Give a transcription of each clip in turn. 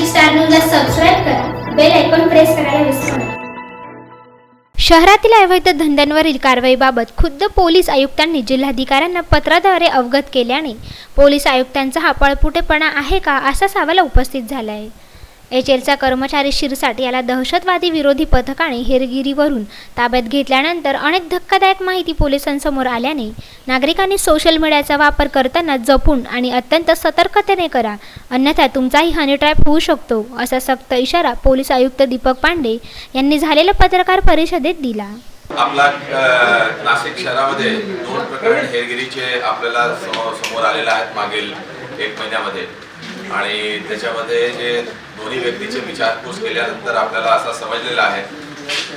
Nashik star न्यूजला subscribe करा. Bell icon press करायला विसरू नका. शहरातील अवैध धंद्यांवरील कारवाईबाबत खुद्द पोलीस आयुक्तांनी जिल्हाधिकाऱ्यांना पत्राद्वारे अवगत केल्याने पोलीस आयुक्तांचा हा पळपुटेपणा आहे का असा सावाला उपस्थित झाला आहे एच एलचा कर्मचारी शिरसाट याला दहशतवादी विरोधी पथकाने हेरगिरीवरून ताब्यात घेतल्यानंतर अनेक धक्कादायक माहिती पोलिसांसमोर आल्याने नागरिकांनी सोशल मीडियाचा वापर करताना जपून आणि अत्यंत सतर्कतेने करा. अन्यथा तुमचाही हनी ट्रॅप होऊ शकतो असा सक्त इशारा पोलीस आयुक्त दीपक पांडे यांनी झालेल्या पत्रकार परिषदेत दिला. आपला नाशिक शहरामध्ये दोन प्रकरण हेरगिरीचे आपल्याला समोर समोर आलेले आहेत मागील एक महिन्यामध्ये. आणि त्याच्यामध्ये जे दोन्ही व्यक्तीचे विचारपूस केल्यानंतर आपल्याला असं समजलेलं आहे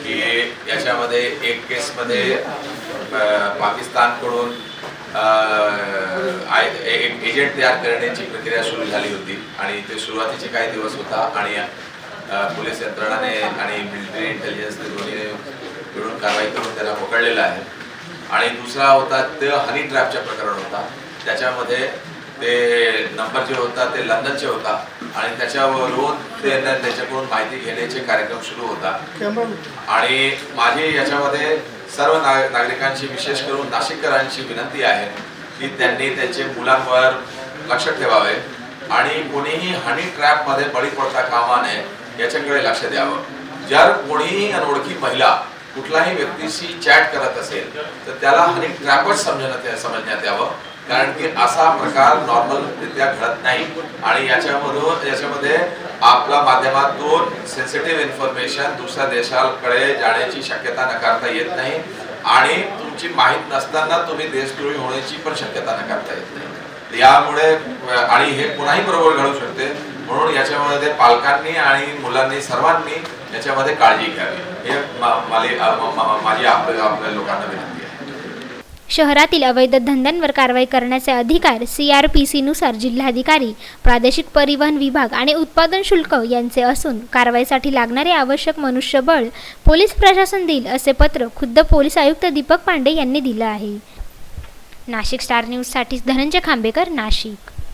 की याच्यामध्ये एक केसमध्ये पाकिस्तानकडून एक एजंट तयार करण्याची प्रक्रिया सुरू झाली होती आणि ते सुरुवातीचे काही दिवस होता आणि पोलीस यंत्रणाने आणि मिलिटरी इंटेलिजन्स दोन्ही मिळून कारवाई करून त्याला पकडलेलं आहे. आणि दुसरा होता ते हनी ट्रॅपचा प्रकरण होता. त्याच्यामध्ये ते नंबर जे होता ते लंडनचे होता. आणि त्याच्यावरून रोज त्याच्याकडून माहिती घेण्याचे कार्यक्रम सुरू होता. आणि माझी याच्यामध्ये सर्व नागरिकांची विशेष करून नाशिककरांची विनंती आहे की त्यांनी त्यांचे मुलांवर लक्ष ठेवावे आणि कोणीही हनी ट्रॅपमध्ये बळी पडता कामा नये याच्याकडे लक्ष द्यावं. जर कोणीही अनोळखी महिला कुठलाही व्यक्तीशी चॅट करत असेल तर त्याला हनी ट्रॅपच समजण्यात समजण्यात यावं. कारण की असा प्रकार नॉर्मलरित्या घडत नाही. आणि याच्यामधून याच्यामध्ये आपल्या माध्यमातून सेन्सिटिव्ह इन्फॉर्मेशन दुसऱ्या देशाकडे जाण्याची शक्यता नकारता येत नाही. आणि तुमची माहीत नसताना तुम्ही देशद्रोही होण्याची पण शक्यता नकारता येत नाही. यामुळे आणि हे पुन्हाही बरोबर घडू शकते. म्हणून याच्यामध्ये पालकांनी आणि मुलांनी सर्वांनी याच्यामध्ये काळजी घ्यावी. हे माली- माझी आपल्या आपल्या लोकांना विनंती शहरातील अवैध धंद्यांवर कारवाई करण्याचे अधिकार सी आर पी सीनुसार जिल्हाधिकारी प्रादेशिक परिवहन विभाग आणि उत्पादन शुल्क यांचे असून कारवाईसाठी लागणारे आवश्यक मनुष्यबळ पोलीस प्रशासन देईल असे पत्र खुद्द पोलीस आयुक्त दीपक पांडे यांनी दिलं आहे. नाशिक स्टार न्यूजसाठी धनंजय खांबेकर नाशिक.